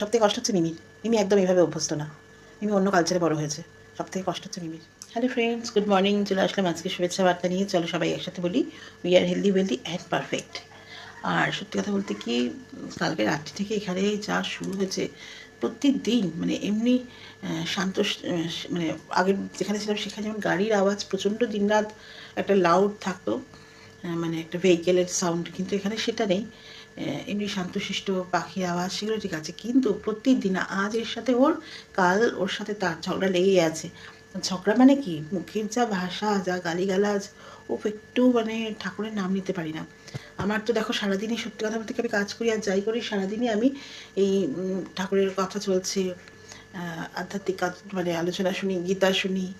সবথেকে কষ্ট হচ্ছে মিমির। মিমি একদম এভাবে অভ্যস্ত না। মিমি অন্য কালচারে বড় হয়েছে। সবথেকে কষ্ট হচ্ছে মিমির। হ্যালো ফ্রেন্ডস গুড মর্নিং চলে আসলাম আজকে শুভেচ্ছা বার্তা নিয়ে। চলো সবাই একসাথে বলি we are healthy wealthy and perfect আর সত্যি কথা বলতে কি, কালকে রাত্রি থেকে এখানে যা শুরু হয়েছে প্রত্যেক মানে এমনি শান্ত মানে আগের যেখানে ছিলাম সেখানে যেমন গাড়ির আওয়াজ প্রচণ্ড দিনরাত একটা লাউড থাকতো মানে একটা ভেহিকেলের সাউন্ড কিন্তু এখানে সেটা নেই। এমনি শান্তশিষ্ট পাখি আওয়াজ, সেগুলো ঠিক আছে। কিন্তু প্রত্যেক দিন আজ এর সাথে ওর, কাল ওর সাথে তার ঝগড়া লেগেই আছে। ঝগড়া মানে কি? মুখের যা ভাষা, যা গালিগালাজ ও একটু মানে ঠাকুরের নাম নিতে পারি না। আমার তো দেখো সারাদিনই সত্যি কথা বলতে আমি কাজ করি আর যাই করি, সারাদিনই আমি এই ঠাকুরের কথা চলছে আধ্যাত্মিক কাজ মানে আলোচনা শুনি, গীতা শুনি,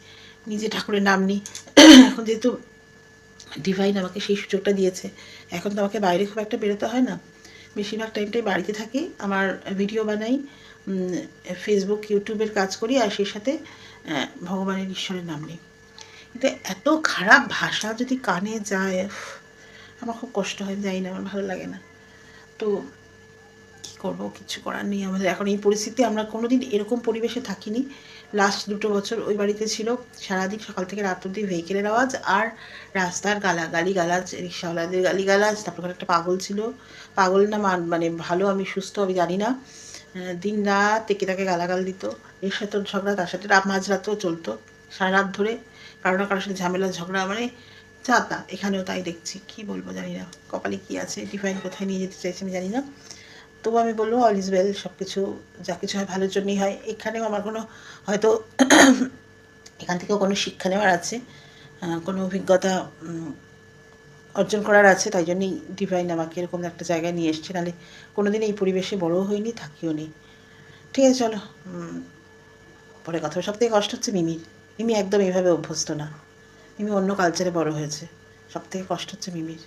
নিজে ঠাকুরের নাম নিই। এখন যেহেতু ডিভাইন আমাকে সেই সুযোগটা দিয়েছে। এখন তো আমাকে বাইরে খুব একটা বেরোতে হয় না। বেশিরভাগ টাইমটাই বাড়িতে থাকি, আমার ভিডিও বানাই ফেসবুক ইউটিউবের কাজ করি আর সেই সাথে ভগবানের ঈশ্বরের নাম নিই। কিন্তু এত খারাপ ভাষা যদি কানে যায় আমার খুব কষ্ট হয় যাই না, আমার ভালো লাগে না। তো করব, কিছু করার নেই আমাদের। এখন এই পরিস্থিতি আমরা কোনোদিন এরকম পরিবেশে থাকিনি। লাস্ট দুটো বছর ওই বাড়িতে ছিল। সারাদিন সকাল থেকে রাত অব্দি ভেহিকেলের আওয়াজ আর রাস্তার গালা গালি গালাজ, রিক্সাওয়ালাদের গালি গালাজ তারপর একটা পাগল ছিল। পাগল না মান ভালো, আমি সুস্থ, আমি জানি না। দিন রাত একে তাকে গালাগাল দিত। এর সাথে ঝগড়া, তার সাথে রাত মাঝরাতেও চলতো। সারা রাত ধরে কারও না কারোর সাথে ঝামেলা, ঝগড়া মানে যা তা। এখানেও তাই দেখছি। কি বলব জানি না। কপালে কি আছে? ডিফাইন কোথায় নিয়ে যেতে চাইছে আমি জানি না। তবু আমি বলব অল ইজ ওয়েল সব কিছু যা কিছু হয় ভালোর জন্যই হয়। এখানেও আমার কোনো হয়তো এখান থেকেও কোনো শিক্ষা নেওয়ার আছে কোনো অভিজ্ঞতা অর্জন করার আছে, তাই জন্যই ডিভাইন আমাকে এরকম একটা জায়গায় নিয়ে এসছে। নাহলে কোনোদিন এই পরিবেশে বড়ও হয়নি থাকিও নি। ঠিক আছে, চলো। পরে কথা সব থেকে কষ্ট হচ্ছে মিমির। মিমি একদম এইভাবে অভ্যস্ত না। মিমি অন্য কালচারে বড় হয়েছে। সব থেকে কষ্ট হচ্ছে মিমির।